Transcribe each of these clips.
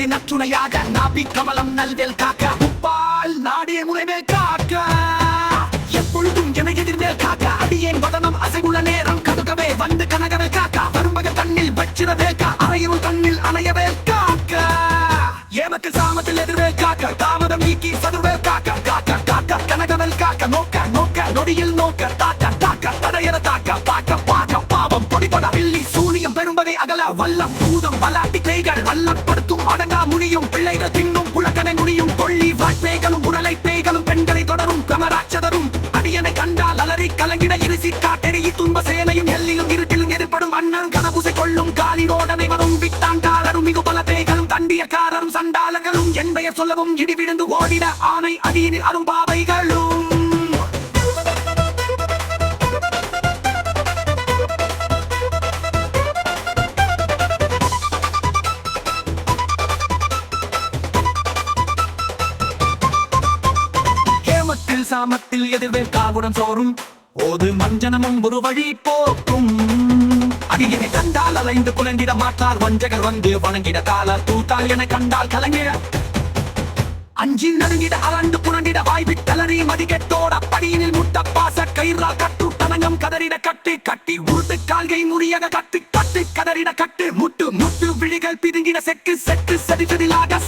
நாடி நற்றுணையாக நாபி கமலம் நல்வேல் காக்க. உப்பால் நாடிய முறைமேல் காக்க. எப்பொழுதும் என எதிர்மேல் காக்க. அடியேன் வதனம் அசைவுள்ள நேரம் கடுக்கவே வந்து கனகவே காக்க. வரும்பக தண்ணில் வச்சிரவே கா அறையுள் தண்ணில் அணையவே காக்க. ஏமக்கு சாமத்தில் எதிர்வே காக்க. தாமதம் நீக்கி சதுர்வே காக்க. காக்க காக்க கனகவல் காக்க. நோக்க நோக்க நொடியில் நோக்க. தாக்க தாக்க தடையர தாக்க. பாக்க பாக்க பாவம் பொடிபட. வில்லி சூனியம் பெரும்பகை அகல வல்லம். அடங்கா பிள்ளைகள் தின்னும் குளக்கனை முனியும் கொள்ளி வாய்ப்பேய்களும் உடலை பேய்களும் பெண்களை தொடரும் கமராட்சதரும். அடியனை கண்டால் அலறி கலங்கிட இருசி காட்டெறி துன்ப சேனையும் எல்லிலும் இருட்டிலும் எதிர்ப்படும் அண்ணன் கதபுசை கொள்ளும் காலிரோடனை வரும் விட்டாங்காரரும் மிகு பல பேய்களும் தண்டியக்காரரும் சண்டாளர்களும். என் பெயர் சொல்லவும் இடிவிழுந்து ஓடிட ஆனை அடியினில் அரும்பா சாமத்தில் எதிர்வேல் காவுடன் சோறும். ஓது மஞ்சனமும் ஒரு வழி போக்கும். அடியினை கண்டால் அலைந்து குலங்கிட மாற்றால் வஞ்சகர் வந்து வணங்கிட கால தூத்தால் என கண்டால் கலங்கிட. அஞ்சி நடுங்கிட அரண்டு புரண்டிட வாய்விட் தளறி மதிக்கெட்டோட படியினில் முட்ட பாச கயிறா கட்டு தனங்கம் கதறிட கட்டு கட்டி உருட்டு கால்கை முறியக கட்டு கட்டு கதறிட கட்டு முட்டு முட்டு விழிகள் பிதுங்கிட செக்கு செக்கு செடிச்சதிலாக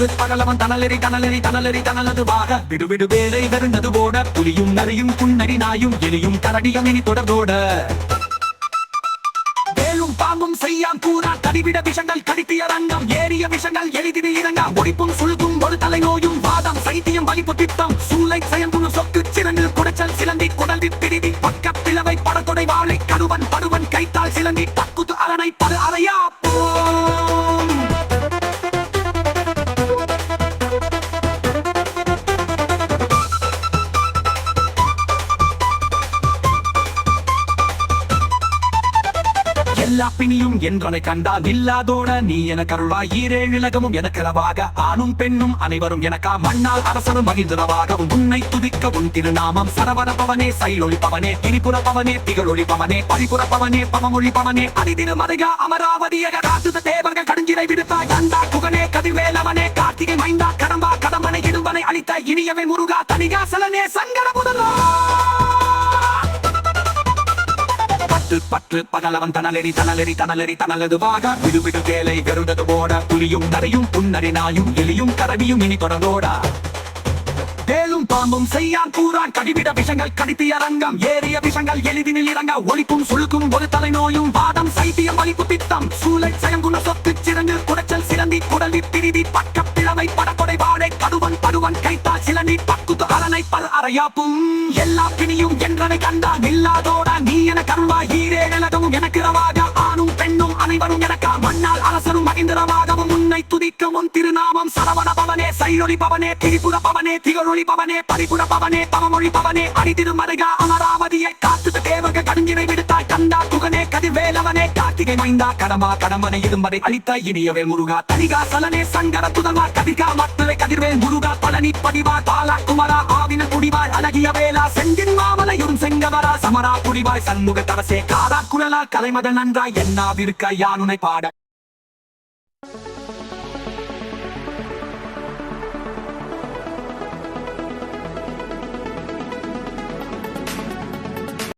பற்று பகலவன் தனலெறி தனலெறி தனலெறி தனலது வாக விடு வேலை வெறுந்தது போட. புலியும் நரியும் புன்னரி நாயும் எலியும் கரடியும் இனி தொடர்போட. வேலும் பாம்பும் செய்யாம் கூறா தடிவிட விஷங்கள் கடித்திய ரங்கம் ஏறிய விஷங்கள் எளிதிடு இறங்க ஒடிப்பும் சுழுக்கும் ஒரு தலைநோயும் வாதம் சைத்தியம் வலிப்பு திட்டம் சூளை செயல்புணு சொக்கு சிறங்கு குடைச்சல் சிலந்தி குடல்வி பிரிதி பக்க பிளவை படத்தொடை வாழை கடுவன் படுவன் கைத்தால் சிலந்தி தக்குத்து அரணை படு அறைய எல்லா என்றனை கண்டால் இல்லாதோட நீ என கருளா ஈரேழிலகமும் எனக்கிறவாக ஆணும் பெண்ணும் அனைவரும் எனக்கா மண்ணால் அரசனும் மகிழ்ந்தனவாகவும். உன்னை துதிக்க உன் திருநாமம் சரவர சைலொழிப்பவனே சைலொளி பவனே திரிபுர பவனே திகழொளி பவனே பரிபுர பவனே பவமொழி பவனே அதிதிரு மதையா அமராவதியக காத்து தேவர்கள் கடுஞ்சிரை விடுத்தாய். கண்டா குகனே கதிர்வேலவனே கார்த்திகை மைந்தா கடம்பா கடம்பனை இடும்பனை அளித்த இனியவை முருகா தனிகாசலனே சங்கரபு சங்கர முதலா பட்டு பகலவன் தனலெறி தனலெறி தனலெறி தனலதுவாக விடுவிடு விடு வேலை போட புலியும் நரையும் புன்னரி நாயும் எலியும் கரவியும் இனி தொடர்ந்தோடா. வேலும் பாம்பும் செய்யான் கூறான். கடிவிட விஷங்கள் கடித்திய அரங்கம் ஏறிய விஷங்கள் எளிதினில் இறங்க. ஒழிப்பும் சுழுக்கும் ஒரு தலைநோயும். வாதம் சைத்தியம் வலிப்பு பித்தம். சூளை செயங்குண சொத்து சிறங்கு குடைச்சல் சிலந்தி குடலி பிரிதி பக்க பிளவை படப்படை வாழை கடுவன் படுவன் கைத்தா சிலந்தி பக்குத்து அரணை பல் அறையாப்பும். எல்லா பிணியும் என்றனை கண்டான். இல்லாதோட உன்னை துதிக்க உன் திருநாமம் சரவண பவனே சைரொளி பவனே திரிபுர பவனே திகழொளி பவனே பரிபுர பவனே பவமொழி பவனே அடிதிரு மருகா அமராவதியை காத்து தேவக கடுஞ்சினை விடுத்தாய் கண்டா குகனே கதிர்வேலவனே கார்த்திகை மைந்தா கடமா கடம்பனை இரும்பதை அளித்த இனியவே முருகா தனிகா சலனே சங்கர துதமா கதிகா மத்துவை கதிர்வேல் முருகா பழனி படிவா பாலா குமரா ஆவின குடிவாய் அழகிய வேலா செங்கின் மாமலையும் செங்கவரா சமரா குடிவாய் சண்முக தரசே காரா குழலா கலைமத நன்றாய் என்னாவிருக்க யானுனை பாட